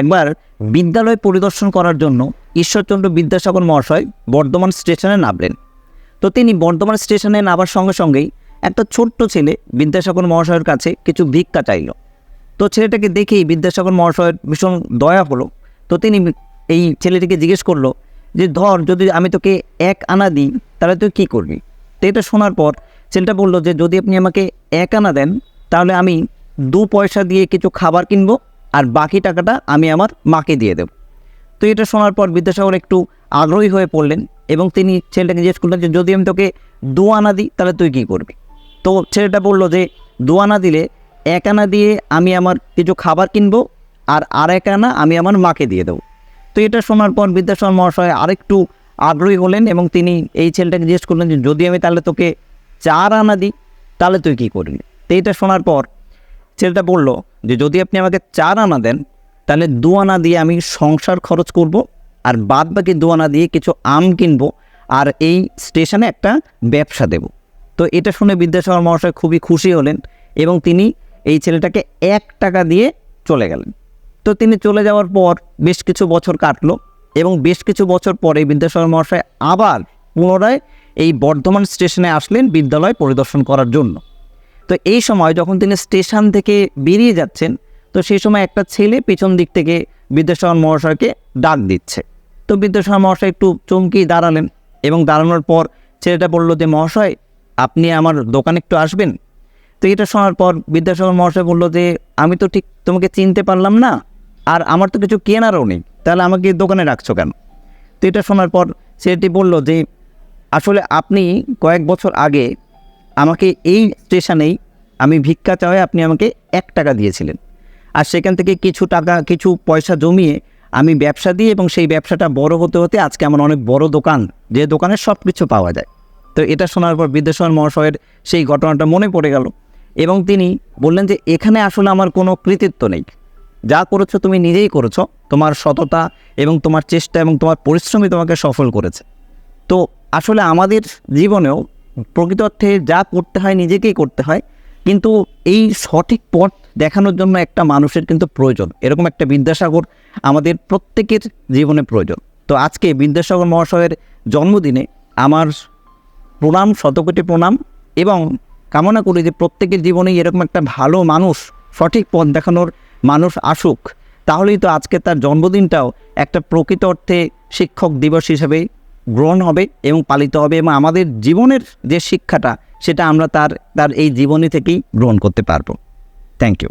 একবার বিদ্যালয় পরিদর্শন করার জন্য ঈশ্বরচন্দ্র বিদ্যাসাগর মহাশয় বর্ধমান স্টেশনে নামলেন। তো তিনি বর্ধমান স্টেশনে নামার সঙ্গে সঙ্গেই একটা ছোট্ট ছেলে বিদ্যাসাগর মহাশয়ের কাছে কিছু ভিক্ষা চাইল। তো ছেলেটাকে দেখেই বিদ্যাসাগর মহাশয়ের ভীষণ দয়া হলো। তো তিনি এই ছেলেটিকে জিজ্ঞেস করল যে, ধর, যদি আমি তোকে এক আনা দিই, তাহলে তুই কী করবি? তো এটা শোনার পর ছেলেটা বলল যে, যদি আপনি আমাকে এক আনা দেন, তাহলে আমি দু পয়সা দিয়ে কিছু খাবার কিনবো আর বাকি টাকাটা আমি আমার মাকে দিয়ে দেবো। তো এটা শোনার পর বিদ্যাসাগর একটু আগ্রহী হয়ে পড়লেন এবং তিনি ছেলেটাকে জিজ্ঞেস করলেন যে, যদি আমি তোকে দু আনা দিই, তাহলে তুই কী করবি? তো ছেলেটা বলল যে, দু আনা দিলে এক আনা দিয়ে আমি আমার কিছু খাবার কিনবো আর আর এক আনা আমি আমার মাকে দিয়ে দেবো। তো এটা শোনার পর বিদ্যাসাগর মহাশয় আরেকটু আগ্রহী হলেন এবং তিনি এই ছেলেটাকে জিজ্ঞেস করলেন যে, যদি আমি তাহলে তোকে চার আনা দিই, তাহলে তুই কী করবি? তো এটা শোনার পর ছেলেটা বলল যে, যদি আপনি আমাকে চার আনা দেন, তাহলে দু আনা দিয়ে আমি সংসার খরচ করব আর বাদ বাকি দু আনা দিয়ে কিছু আম কিনবো আর এই স্টেশনে একটা ব্যবসা দেব। তো এটা শুনে বিদ্যাসাগর মহাশয় খুবই খুশি হলেন এবং তিনি এই ছেলেটাকে এক টাকা দিয়ে চলে গেলেন। তো তিনি চলে যাওয়ার পর বেশ কিছু বছর কাটলো এবং বেশ কিছু বছর পরে বিদ্যাসাগর মহাশয় আবার পুনরায় এই বর্ধমান স্টেশনে আসলেন বিদ্যালয় পরিদর্শন করার জন্য। তো এই সময় যখন তিনি স্টেশন থেকে বেরিয়ে যাচ্ছেন, তো সেই সময় একটা ছেলে পেছন দিক থেকে বিদ্যাসাগর মহাশয়কে ডাক দিচ্ছে। তো বিদ্যাসাগর মহাশয় একটু চমকি দাঁড়ালেন এবং দাঁড়ানোর পর ছেলেটা বলল যে, মহাশয়, আপনি আমার দোকানে একটু আসবেন? তো এটা শোনার পর বিদ্যাসাগর মহাশয় বলল যে, আমি তো ঠিক তোমাকে চিনতে পারলাম না আর আমার তো কিছু কেনারও নেই, তাহলে আমাকে দোকানে রাখছো কেন? তো এটা শোনার পর ছেলেটি বলল যে, আসলে আপনি কয়েক বছর আগে আমাকে এই স্টেশনেই আমি ভিক্ষা চাওয়ায় আপনি আমাকে এক টাকা দিয়েছিলেন। আর সেখান থেকে কিছু টাকা, কিছু পয়সা জমিয়ে আমি ব্যবসা দিই এবং সেই ব্যবসাটা বড় হতে হতে আজকে আমার অনেক বড় দোকান, যে দোকানে সব কিছু পাওয়া যায়। তো এটা শোনার পর বিদ্যাসাগর মহাশয়ের সেই ঘটনাটা মনে পড়ে গেল এবং তিনি বললেন যে, এখানে আসলে আমার কোনো কৃতিত্ব নেই। যা করেছ তুমি নিজেই করেছ। তোমার সততা এবং তোমার চেষ্টা এবং তোমার পরিশ্রমই তোমাকে সফল করেছে। তো আসলে আমাদের জীবনেও প্রকৃত অর্থে যা করতে হয় নিজেকেই করতে হয়, কিন্তু এই সঠিক পথ দেখানোর জন্য একটা মানুষের কিন্তু প্রয়োজন। এরকম একটা বিদ্যাসাগর আমাদের প্রত্যেকের জীবনে প্রয়োজন। তো আজকে বিদ্যাসাগর মহাশয়ের জন্মদিনে আমার প্রণাম, শতকোটি প্রণাম এবং কামনা করি যে প্রত্যেকের জীবনেই এরকম একটা ভালো মানুষ, সঠিক পথ দেখানোর মানুষ আসুক। তাহলেই তো আজকে তার জন্মদিনটাও একটা প্রকৃত অর্থে শিক্ষক দিবস হিসেবে গ্রহণ হবে এবং পালিত হবে এবং আমাদের জীবনের যে শিক্ষাটা, সেটা আমরা তার তার এই জীবনী থেকেই গ্রহণ করতে পারব। Thank you